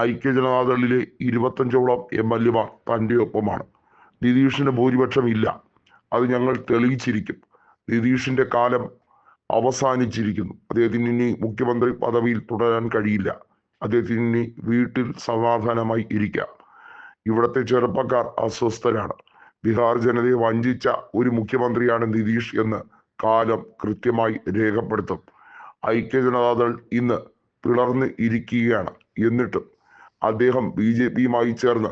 ഐക്യജനതാദളിലെ ഇരുപത്തഞ്ചോളം M L എമാർ തന്റെ ഒപ്പമാണ്. നിതീഷിന് ഭൂരിപക്ഷം ഇല്ല അത് ഞങ്ങൾ തെളിയിച്ചിരിക്കും. നിതീഷിന്റെ കാലം അവസാനിച്ചിരിക്കുന്നു. അദ്ദേഹത്തിന് ഇനി മുഖ്യമന്ത്രി പദവിയിൽ തുടരാൻ കഴിയില്ല. അദ്ദേഹത്തിന് ഇനി വീട്ടിൽ സമാധാനമായി ഇരിക്കാം ഇവിടുത്തെ ചെറുപ്പക്കാർ അസ്വസ്ഥരാണ്. ബീഹാർ ജനതയെ വഞ്ചിച്ച ഒരു മുഖ്യമന്ത്രിയാണ് നിതീഷ് എന്ന് കാലം കൃത്യമായി രേഖപ്പെടുത്തും. ഐക്യജനതാദൾ ഇന്ന് പിളർന്ന് ഇരിക്കുകയാണ്. എന്നിട്ടും അദ്ദേഹം ബി ജെ പിയുമായി ചേർന്ന്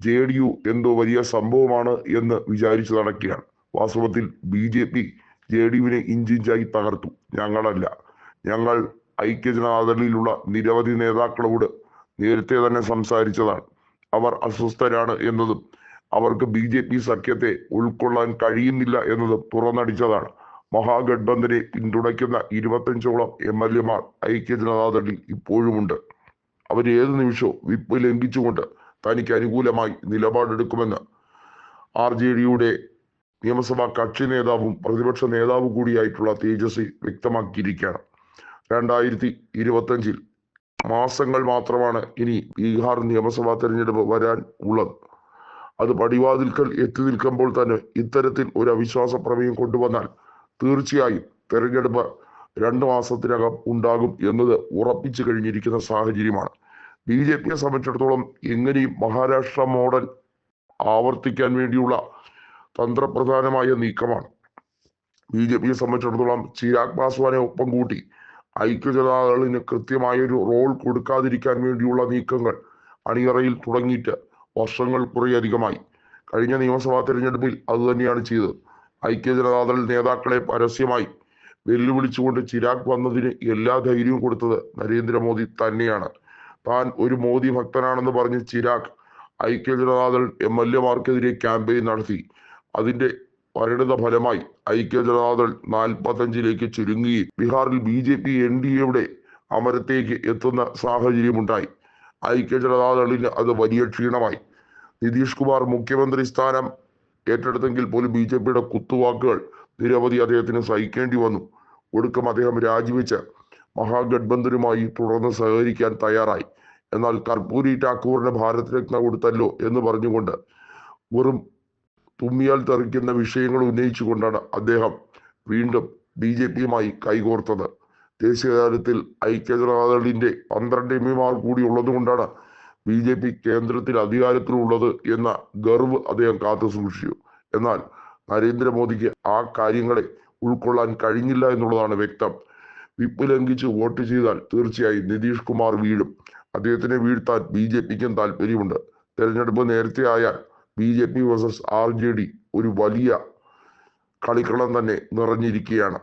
ജെ ഡി യു എന്തോ വലിയ സംഭവമാണ് എന്ന് വിചാരിച്ചു നടക്കുകയാണ് വാസ്തവത്തിൽ B J P J D യുവിനെ ഇഞ്ചിഞ്ചായി തകർത്തു. ഞങ്ങളല്ല. ഞങ്ങൾ ഐക്യജനതാദളിലുള്ള നിരവധി നേതാക്കളോട് നേരത്തെ തന്നെ സംസാരിച്ചതാണ്. അവർ അസ്വസ്ഥരാണ് എന്നതും അവർക്ക് ബി ജെ പി സഖ്യത്തെ ഉൾക്കൊള്ളാൻ കഴിയുന്നില്ല എന്നതും തുറന്നടിച്ചതാണ്. മഹാഗഡ്ബന്ധനെ പിന്തുണയ്ക്കുന്ന ഇരുപത്തഞ്ചോളം എം എൽ എമാർ ഐക്യജനതാദളിൽ ഇപ്പോഴുമുണ്ട്. അവർ ഏത് നിമിഷവും വിപ്പ് ലംഘിച്ചുകൊണ്ട് തനിക്ക് അനുകൂലമായി നിലപാടെടുക്കുമെന്ന് ആർ ജെ ഡിയുടെ നിയമസഭാ കക്ഷി നേതാവും പ്രതിപക്ഷ നേതാവും കൂടിയായിട്ടുള്ള തേജസ്വി വ്യക്തമാക്കിയിരിക്കുകയാണ്. രണ്ടായിരത്തി ഇരുപത്തഞ്ചിൽ മാസങ്ങൾ മാത്രമാണ് ഇനി ബീഹാർ നിയമസഭാ തെരഞ്ഞെടുപ്പ് വരാൻ ഉള്ളത്. അത് പടിവാതിൽക്കൽ എത്തി നിൽക്കുമ്പോൾ തന്നെ ഇത്തരത്തിൽ ഒരു അവിശ്വാസ പ്രമേയം കൊണ്ടുവന്നാൽ തീർച്ചയായും തെരഞ്ഞെടുപ്പ് രണ്ടു മാസത്തിനകം ഉണ്ടാകും എന്നത് ഉറപ്പിച്ചു കഴിഞ്ഞിരിക്കുന്ന സാഹചര്യമാണ്. ബി ജെ പിയെ സംബന്ധിച്ചിടത്തോളം എങ്ങനെയും മഹാരാഷ്ട്ര മോഡൽ ആവർത്തിക്കാൻ വേണ്ടിയുള്ള തന്ത്രപ്രധാനമായ നീക്കമാണ്. ബി ജെ പിയെ സംബന്ധിച്ചിടത്തോളം ചിരാഗ് പാസ്വാനെ ഒപ്പം കൂട്ടി ഐക്യജനതാദളിന് കൃത്യമായൊരു റോൾ കൊടുക്കാതിരിക്കാൻ വേണ്ടിയുള്ള നീക്കങ്ങൾ അണിയറയിൽ തുടങ്ങിയിട്ട് വർഷങ്ങൾ കുറേയധികമായി. കഴിഞ്ഞ നിയമസഭാ തെരഞ്ഞെടുപ്പിൽ അതുതന്നെയാണ് ചെയ്തത്. ഐക്യജനതാദൾ നേതാക്കളെ പരസ്യമായി വെല്ലുവിളിച്ചുകൊണ്ട് ചിരാഗ് വന്നതിന് എല്ലാ ധൈര്യവും കൊടുത്തത് നരേന്ദ്രമോദി തന്നെയാണ്. താൻ ഒരു മോദി ഭക്തനാണെന്ന് പറഞ്ഞ് ചിരാഗ് ഐക്യജനതാദൾ എം എൽ എമാർക്കെതിരെ ക്യാമ്പയിൻ നടത്തി. അതിന്റെ പരിണിത ഫലമായി ഐക്യ ജനതാദൾ നാൽപ്പത്തഞ്ചിലേക്ക് ചുരുങ്ങുകയും ബീഹാറിൽ B J P N D എയുടെ അമരത്തേക്ക് എത്തുന്ന സാഹചര്യമുണ്ടായി. ഐക്യ ജനതാദളിന് അത് വലിയ ക്ഷീണമായി. നിതീഷ് കുമാർ മുഖ്യമന്ത്രി സ്ഥാനം ഏറ്റെടുത്തെങ്കിൽ പോലും ബി ജെ പിയുടെ കുത്തുവാക്കുകൾ നിരവധി അദ്ദേഹത്തിന് സഹിക്കേണ്ടി വന്നു. ഒടുക്കം അദ്ദേഹം രാജിവെച്ച് മഹാഗഡ്ബന്ധനുമായി തുടർന്ന് സഹകരിക്കാൻ തയ്യാറായി. എന്നാൽ കർപ്പൂരി ഠാക്കൂറിന് ഭാരത് രത്ന കൊടുത്തല്ലോ എന്ന് പറഞ്ഞുകൊണ്ട് വെറും തുമ്മിയാൽ തെറിക്കുന്ന വിഷയങ്ങൾ ഉന്നയിച്ചുകൊണ്ടാണ് അദ്ദേഹം വീണ്ടും ബി ജെ പിയുമായി കൈകോർത്തത്. ദേശീയ തലത്തിൽ ഐക്യജനതാദളിന്റെ പന്ത്രണ്ട് എം പിമാർ കൂടി ഉള്ളതുകൊണ്ടാണ് ബി ജെ പി കേന്ദ്രത്തിൽ അധികാരത്തിലുള്ളത് എന്ന ഗർവ് അദ്ദേഹം കാത്തു സൂക്ഷിച്ചു. എന്നാൽ നരേന്ദ്രമോദിക്ക് ആ കാര്യങ്ങളെ ഉൾക്കൊള്ളാൻ കഴിഞ്ഞില്ല എന്നുള്ളതാണ് വ്യക്തം. വിപ്പ് ലംഘിച്ച് വോട്ട് ചെയ്താൽ തീർച്ചയായും നിതീഷ് കുമാർ വീഴും. അദ്ദേഹത്തിനെ വീഴ്ത്താൻ ബി ജെ പിക്കും താല്പര്യമുണ്ട്. തെരഞ്ഞെടുപ്പ് നേരത്തെ ആയാൽ B J P versus R J D ഒരു വലിയ കളിക്കളം തന്നെ നിറഞ്ഞിരിക്കുകയാണ്.